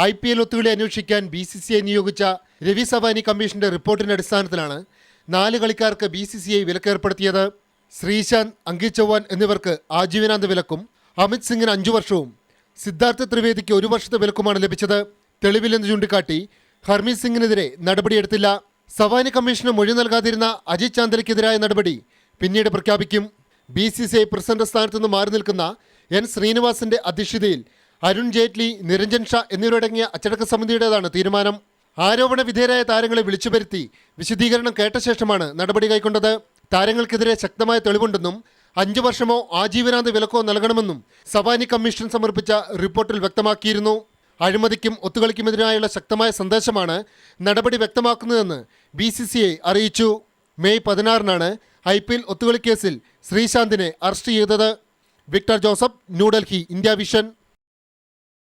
I P L ഒത്തുകളി അന്വേഷിക്കാൻ B C C I നിയോഗിച്ച രവി സവാനി കമ്മീഷന്റെ റിപ്പോർട്ടിന്റെ അടിസ്ഥാനത്തിലാണ് നാല് കളിക്കാർക്ക് ബി സി സി ഐ വിലക്കേർപ്പെടുത്തിയത്. ശ്രീശാന്ത് അങ്കിത് ചൗഹാൻ എന്നിവർക്ക് ആജീവനാന്ത വിലക്കും. അമിത് സിംഗിന് അഞ്ചു വർഷവും. സിദ്ധാർത്ഥ ത്രിവേദിക്ക് ഒരു വർഷത്തെ വിലക്കുമാണ് ലഭിച്ചത്. തെളിവില്ലെന്ന് ചൂണ്ടിക്കാട്ടി ഹർമീത് സിംഗിനെതിരെ നടപടിയെടുത്തില്ല. സവാനി കമ്മീഷന് മൊഴി നൽകാതിരുന്ന അജിത് ചാന്ദലയ്ക്കെതിരായ നടപടി പിന്നീട് പ്രഖ്യാപിക്കും. B C C I president സ്ഥാനത്ത് നിന്ന് മാറി നിൽക്കുന്ന എൻ ശ്രീനിവാസിന്റെ അധ്യക്ഷതയിൽ അരുൺ ജെയ്റ്റ്ലി നിരഞ്ജൻ ഷാ എന്നിവരടങ്ങിയ അച്ചടക്ക സമിതിയുടേതാണ് തീരുമാനം. ആരോപണ വിധേയരായ താരങ്ങളെ വിളിച്ചു വരുത്തി വിശദീകരണം കേട്ട ശേഷമാണ് നടപടി കൈക്കൊണ്ടത്. താരങ്ങൾക്കെതിരെ ശക്തമായ തെളിവുണ്ടെന്നും അഞ്ചു വർഷമോ ആജീവനാന്ത വിലക്കോ നൽകണമെന്നും സവാനി കമ്മീഷൻ സമർപ്പിച്ച റിപ്പോർട്ടിൽ വ്യക്തമാക്കിയിരുന്നു. അഴിമതിക്കും ഒത്തുകളിക്കുമെതിരായുള്ള ശക്തമായ സന്ദേശമാണ് നടപടി വ്യക്തമാക്കുന്നതെന്ന് ബി സി സി ഐ അറിയിച്ചു. മെയ് പതിനാറിനാണ് ഐ പി എൽ ഒത്തുകളിക്കേസിൽ ശ്രീശാന്തിനെ അറസ്റ്റ് ചെയ്തത്. Victor Joseph New Delhi India vision.